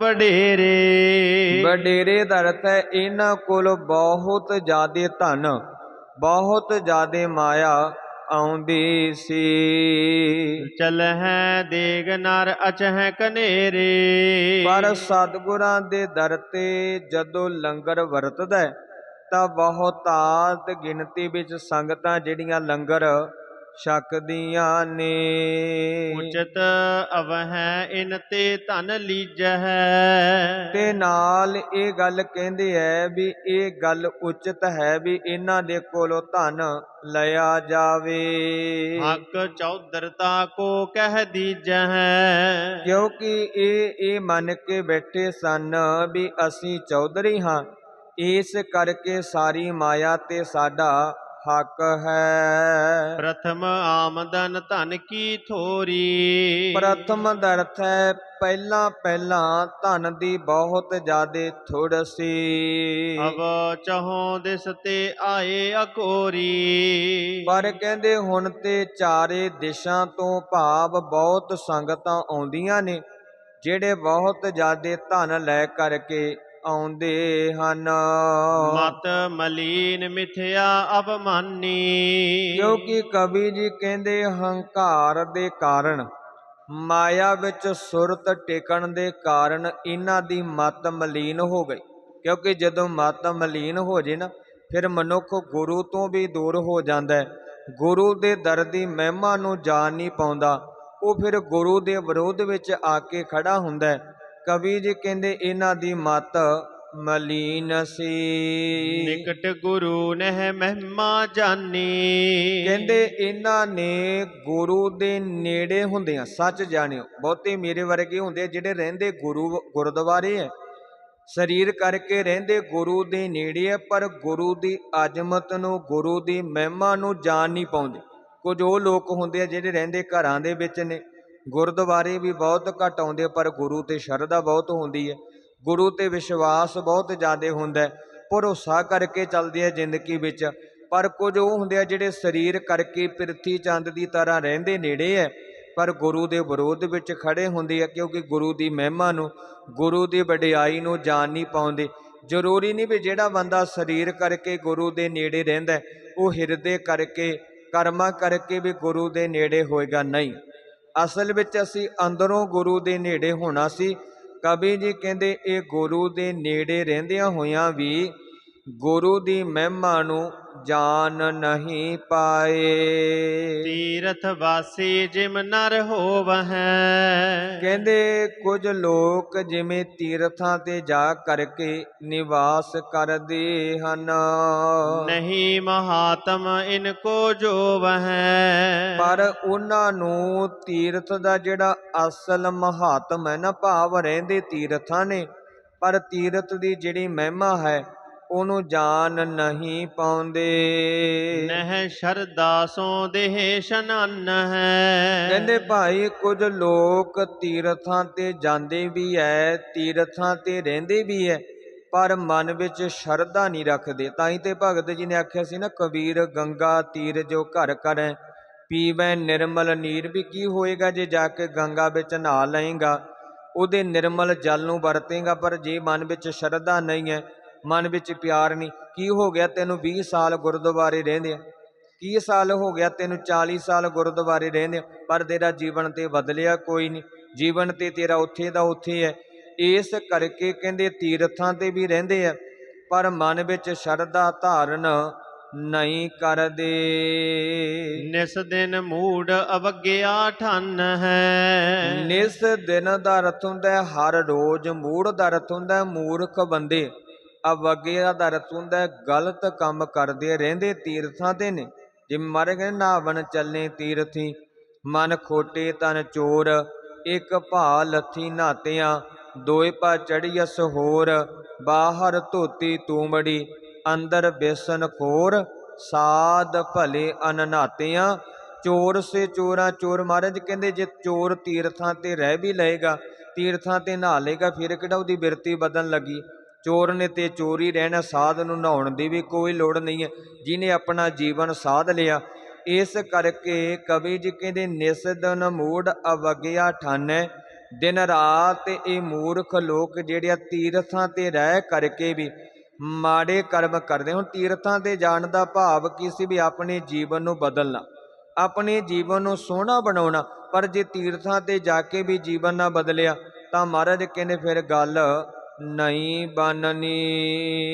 ਵਡੇਰੇ। ਵਡੇਰੇ ਦਾ ਅਰਥ ਹੈ ਇਹਨਾਂ ਕੋਲ ਬਹੁਤ ਜ਼ਿਆਦੇ ਧਨ ਬਹੁਤ ਜ਼ਿਆਦੇ ਮਾਇਆ ਆਉਂਦੀ ਸੀ। ਚਲਹਿ ਦੇਗ ਨਰ ਅਚਹਿ ਕਨੇਰੇ। ਪਰ ਸਤਿਗੁਰਾਂ ਦੇ ਦਰ ਤੇ ਜਦੋਂ ਲੰਗਰ ਵਰਤਦਾ ਤਾਂ ਬਹੁਤਾਤ ਗਿਣਤੀ ਵਿੱਚ ਸੰਗਤਾਂ ਜਿਹੜੀਆਂ ਲੰਗਰ ਛਕਦੀਆਂ ਨੇ। ਉਚਿਤ ਅਵਹਿ ਇਨ ਤੇ ਧਨ ਲੀਜਹਿ। ਤੇ ਨਾਲ ਇਹ ਗੱਲ ਕਹਿੰਦੇ ਐ ਵੀ ਇਹ ਗੱਲ ਉਚਿਤ ਹੈ ਵੀ ਇਹਨਾਂ ਦੇ ਕੋਲੋਂ ਧਨ ਲਿਆ ਜਾਵੇ। ਹੱਕ ਚੌਧਰਤਾ ਕੋ ਕਹਿ ਦੀਜਹਿ। ਕਿਉਂਕਿ ਇਹ ਇਹ ਮੰਨ ਕੇ ਬੈਠੇ ਸਨ ਵੀ ਅਸੀਂ ਚੌਧਰੀ ਹਾਂ। ਇਸ ਕਰਕੇ ਸਾਰੀ ਮਾਇਆ ਤੇ ਸਾਡਾ ਹੱਕ ਹੈ। ਪ੍ਰਥਮ ਆਮਦਨ ਧਨ ਕੀ ਥੋਰੀ? ਪ੍ਰਥਮ ਦਾ ਅਰਥ ਹੈ ਪਹਿਲਾਂ ਪਹਿਲਾਂ ਧਨ ਦੀ ਬਹੁਤ ਜ਼ਿਆਦੇ ਥੁੜ ਸੀ। ਅਬ ਚਹੋਂ ਦਿਸ ਤੇ ਆਏ ਅਕੋਰੀ। ਪਰ ਕਹਿੰਦੇ ਹੁਣ ਤੇ ਚਾਰੇ ਦਿਸ਼ਾਂ ਤੋਂ ਭਾਵ ਬਹੁਤ ਸੰਗਤਾਂ ਆਉਂਦੀਆਂ ਨੇ ਜਿਹੜੇ ਬਹੁਤ ਜ਼ਿਆਦੇ ਧਨ ਲੈ ਕਰਕੇ ਆਉਂਦੇ ਹਨ। ਮਤ ਮਲੀਨ ਮਿਥਿਆ ਅਪਮਾਨੀ। ਕਿਉਂਕਿ ਕਵੀ ਜੀ ਕਹਿੰਦੇ ਹੰਕਾਰ ਦੇ ਕਾਰਨ ਮਾਇਆ ਵਿੱਚ ਸੁਰਤ ਟਿਕਣ ਦੇ ਕਾਰਨ ਇਹਨਾਂ ਦੀ ਮਤ ਮਲੀਨ ਹੋ ਗਈ। ਕਿਉਂਕਿ ਜਦੋਂ ਮਤ ਮਲੀਨ ਹੋ ਜੇ ਨਾ ਫਿਰ ਮਨੁੱਖ ਗੁਰੂ ਤੋਂ ਵੀ ਦੂਰ ਹੋ ਜਾਂਦਾ ਹੈ। ਗੁਰੂ ਦੇ ਦਰ ਦੀ ਮਹਿਮਾ ਨੂੰ ਜਾਣ ਨਹੀਂ ਪਾਉਂਦਾ। ਉਹ ਫਿਰ ਗੁਰੂ ਦੇ ਵਿਰੋਧ ਵਿੱਚ ਆ ਕੇ ਖੜਾ ਹੁੰਦਾ ਹੈ। ਕਵੀ ਜੀ ਕਹਿੰਦੇ ਇਹਨਾਂ ਦੀ ਮਤ ਮਲੀਨ ਸੀ। ਨਿਕਟ ਗੁਰੂ ਨਹਿ ਮਹਿਮਾ ਜਾਨੀ। ਕਹਿੰਦੇ ਇਹਨਾਂ ਨੇ ਗੁਰੂ ਦੇ ਨੇੜੇ ਹੁੰਦਿਆਂ ਸੱਚ ਜਾਣਿਓ ਬਹੁਤੇ ਮੇਰੇ ਵਰਗੇ ਹੁੰਦੇ ਆ ਜਿਹੜੇ ਰਹਿੰਦੇ ਗੁਰੂ ਗੁਰਦੁਆਰੇ ਹੈ ਸਰੀਰ ਕਰਕੇ ਰਹਿੰਦੇ ਗੁਰੂ ਦੇ ਨੇੜੇ ਹੈ ਪਰ ਗੁਰੂ ਦੀ ਅਜ਼ਮਤ ਨੂੰ ਗੁਰੂ ਦੀ ਮਹਿਮਾ ਨੂੰ ਜਾਣ ਨਹੀਂ ਪਾਉਂਦੇ। ਕੁਝ ਉਹ ਲੋਕ ਹੁੰਦੇ ਆ ਜਿਹੜੇ ਰਹਿੰਦੇ ਘਰਾਂ ਦੇ ਵਿੱਚ ਨੇ। ਗੁਰਦੁਆਰੇ ਵੀ ਬਹੁਤ ਘੱਟ ਆਉਂਦੇ ਪਰ ਗੁਰੂ ਤੇ ਸ਼ਰਧਾ ਬਹੁਤ ਹੁੰਦੀ ਹੈ। ਗੁਰੂ ਤੇ ਵਿਸ਼ਵਾਸ ਬਹੁਤ ਜ਼ਿਆਦਾ ਹੁੰਦਾ ਭਰੋਸਾ ਕਰਕੇ ਚੱਲਦੇ ਆ ਜ਼ਿੰਦਗੀ ਵਿੱਚ। ਪਰ ਕੁਝ ਉਹ ਹੁੰਦੇ ਆ ਜਿਹੜੇ ਸਰੀਰ ਕਰਕੇ ਪ੍ਰਿਥੀ ਚੰਦ ਦੀ ਤਰ੍ਹਾਂ ਰਹਿੰਦੇ ਨੇੜੇ ਐ ਪਰ ਗੁਰੂ ਦੇ ਵਿਰੋਧ ਵਿੱਚ ਖੜੇ ਹੁੰਦੇ ਆ, ਕਿਉਂਕਿ ਗੁਰੂ ਦੀ ਮਹਿਮਾ ਨੂੰ, ਗੁਰੂ ਦੀ ਵਡਿਆਈ ਨੂੰ ਜਾਣ ਨਹੀਂ ਪਾਉਂਦੇ। ਜ਼ਰੂਰੀ ਨਹੀਂ ਵੀ ਜਿਹੜਾ ਬੰਦਾ ਸਰੀਰ ਕਰਕੇ ਗੁਰੂ ਦੇ ਨੇੜੇ ਰਹਿੰਦਾ ਉਹ ਹਿਰਦੇ ਕਰਕੇ, ਕਰਮਾਂ ਕਰਕੇ ਵੀ ਗੁਰੂ ਦੇ ਨੇੜੇ ਹੋਏਗਾ, ਨਹੀਂ। ਅਸਲ ਵਿੱਚ ਅਸੀਂ ਅੰਦਰੋਂ ਗੁਰੂ ਦੇ ਨੇੜੇ ਹੋਣਾ ਸੀ। ਕਬੀ ਜੀ ਕਹਿੰਦੇ, ਇਹ ਗੁਰੂ ਦੇ ਨੇੜੇ ਰਹਿੰਦਿਆਂ ਹੋਇਆਂ ਵੀ ਗੁਰੂ ਦੀ ਮਹਿਮਾ ਨੂੰ ਜਾਣ ਨਹੀਂ ਪਾਏ। ਤੀਰਥ ਵਾਸੀ ਜਿਮ ਨਰ ਹੋਵਹਿ। ਕਹਿੰਦੇ ਕੁਝ ਲੋਕ ਜਿਵੇਂ ਤੀਰਥਾਂ ਤੇ ਜਾ ਕਰਕੇ ਨਿਵਾਸ ਕਰਦੇ ਹਨ। ਨਹੀਂ ਮਹਾਤਮ ਇਨ ਕੋ ਜੋਵਹਿ। ਪਰ ਉਹਨਾਂ ਨੂੰ ਤੀਰਥ ਦਾ ਜਿਹੜਾ ਅਸਲ ਮਹਾਤਮ ਹੈ ਨਾ ਭਾਵ ਰਹਿੰਦੇ ਤੀਰਥਾਂ ਨੇ ਪਰ ਤੀਰਥ ਦੀ ਜਿਹੜੀ ਮਹਿਮਾ ਹੈ ਉਹਨੂੰ ਜਾਣ ਨਹੀਂ ਪਾਉਂਦੇ। ਨਹਿ ਸ਼ਰਦਾ ਸੋ ਦੇਹ ਸ਼ਨਨ ਹੈ। ਕਹਿੰਦੇ ਭਾਈ ਕੁਝ ਲੋਕ ਤੀਰਥਾਂ ਤੇ ਜਾਂਦੇ ਵੀ ਐ ਤੀਰਥਾਂ ਤੇ ਰਹਿੰਦੇ ਵੀ ਐ ਪਰ ਮਨ ਵਿੱਚ ਸ਼ਰਧਾ ਨਹੀਂ ਰੱਖਦੇ। ਤਾਂ ਹੀ ਤੇ ਭਗਤ ਜੀ ਨੇ ਆਖਿਆ ਸੀ ਨਾ ਕਬੀਰ ਗੰਗਾ ਤੀਰ ਜੋ ਘਰ ਕਰੈ ਪੀਵੈ ਨਿਰਮਲ ਨੀਰ। ਵੀ ਕੀ ਹੋਏਗਾ ਜੇ ਜਾ ਕੇ ਗੰਗਾ ਵਿੱਚ ਨਹਾ ਲਏਗਾ? ਉਹਦੇ ਨਿਰਮਲ ਜਲ ਨੂੰ ਵਰਤੇਗਾ ਪਰ ਜੇ ਮਨ ਵਿੱਚ ਸ਼ਰਧਾ ਨਹੀਂ ਹੈ ਮਨ ਵਿੱਚ ਪਿਆਰ ਨਹੀਂ ਕੀ ਹੋ ਗਿਆ ਤੈਨੂੰ 20 ਸਾਲ ਗੁਰਦੁਆਰੇ ਰਹਿੰਦੇ ਆ? 30 ਸਾਲ ਹੋ ਗਿਆ ਤੈਨੂੰ 40 ਸਾਲ ਗੁਰਦੁਆਰੇ ਰਹਿੰਦੇ ਪਰ ਤੇਰਾ ਜੀਵਨ ਤੇ ਬਦਲਿਆ ਕੋਈ ਨਹੀਂ ਜੀਵਨ ਤੇ ਤੇਰਾ ਉੱਥੇ ਦਾ ਉੱਥੇ ਹੈ ਇਸ ਕਰਕੇ ਕਹਿੰਦੇ ਤੀਰਥਾਂ ਤੇ ਵੀ ਰਹਿੰਦੇ ਆ ਪਰ ਮਨ ਵਿੱਚ ਸ਼ਰਧਾ ਧਾਰਨ ਨਹੀਂ ਕਰਦੇ। ਨਿਸ ਦਿਨ ਮੂੜ ਅਵਗਿਆ ਠਨ ਹੈ। ਨਿਸ ਦਿਨ ਦਾ ਅਰਥ ਹੁੰਦਾ ਹਰ ਰੋਜ਼ ਮੂੜ ਦਾ ਅਰਥ ਹੁੰਦਾ ਮੂਰਖ ਬੰਦੇ। ਅਵਗਿਆ ਦਾ ਅਰਥ ਹੁੰਦਾ ਹੈ, ਗਲਤ ਕੰਮ ਕਰਦੇ ਰਹਿੰਦੇ ਤੀਰਥਾਂ ਤੇ ਨੇ। ਜਿਵੇਂ ਮਾਰੇ ਕਹਿੰਦੇ ਨਾਵਣ ਚੱਲੇ ਤੀਰਥੀ, ਮਨ ਖੋਟੇ ਤਨ ਚੋਰ, ਇੱਕ ਭਾ ਲੱਥੀ ਨਾਤਿਆਂ, ਦੋਏ ਪਾ ਚੜੀਅਸ ਹੋਰ, ਬਾਹਰ ਧੋਤੀ ਤੂਮੜੀ ਅੰਦਰ ਬੇਸਨ ਖੋਰ, ਸਾਧ ਭਲੇ ਅਨਨਾਤਿਆਂ ਚੋਰ ਸੇ ਚੋਰਾ ਚੋਰ ਮਹਾਰਾਜ ਕਹਿੰਦੇ, ਜੇ ਚੋਰ ਤੀਰਥਾਂ ਤੇ ਰਹਿ ਵੀ ਲਏਗਾ, ਤੀਰਥਾਂ ਤੇ ਨਹਾ ਲਏਗਾ, ਫਿਰ ਕਿਹੜਾ ਉਹਦੀ ਬਿਰਤੀ ਬਦਲਣ ਲੱਗੀ? ਚੋਰਨ ਤੇ ਚੋਰੀ ਰਹਿਣਾ ਸਾਧ ਨੂੰ ਨਹਾਉਣ ਦੀ ਵੀ ਕੋਈ ਲੋੜ ਨਹੀਂ ਹੈ। ਜਿਹਨੇ ਆਪਣਾ ਜੀਵਨ ਸਾਧ ਲਿਆ, ਇਸ ਕਰਕੇ ਕਵੀ ਜੀ ਕਹਿੰਦੇ, ਨਿਸਦਨ ਮੂੜ ਅਵਗਿਆ ਠਾਨੈ, ਦਿਨ ਰਾਤ ਇਹ ਮੂਰਖ ਲੋਕ ਜਿਹੜੇ ਆ ਤੀਰਥਾਂ ਤੇ ਰਹਿ ਕਰਕੇ ਵੀ ਮਾੜੇ ਕਰਮ ਕਰਦੇ ਹੁਣ, ਤੀਰਥਾਂ ਤੇ ਜਾਣ ਦਾ ਭਾਵ ਕੀ ਸੀ ਵੀ ਆਪਣੇ ਜੀਵਨ ਨੂੰ ਬਦਲਣਾ, ਆਪਣੇ ਜੀਵਨ ਨੂੰ ਸੋਹਣਾ ਬਣਾਉਣਾ, ਪਰ ਜੇ ਤੀਰਥਾਂ ਤੇ ਜਾ ਕੇ ਵੀ ਜੀਵਨ ਨਾ ਬਦਲਿਆ, ਤਾਂ ਮਹਾਰਾਜ ਕਹਿੰਦੇ, ਫਿਰ ਗੱਲ ਨਹੀਂ ਬਣਨੀ।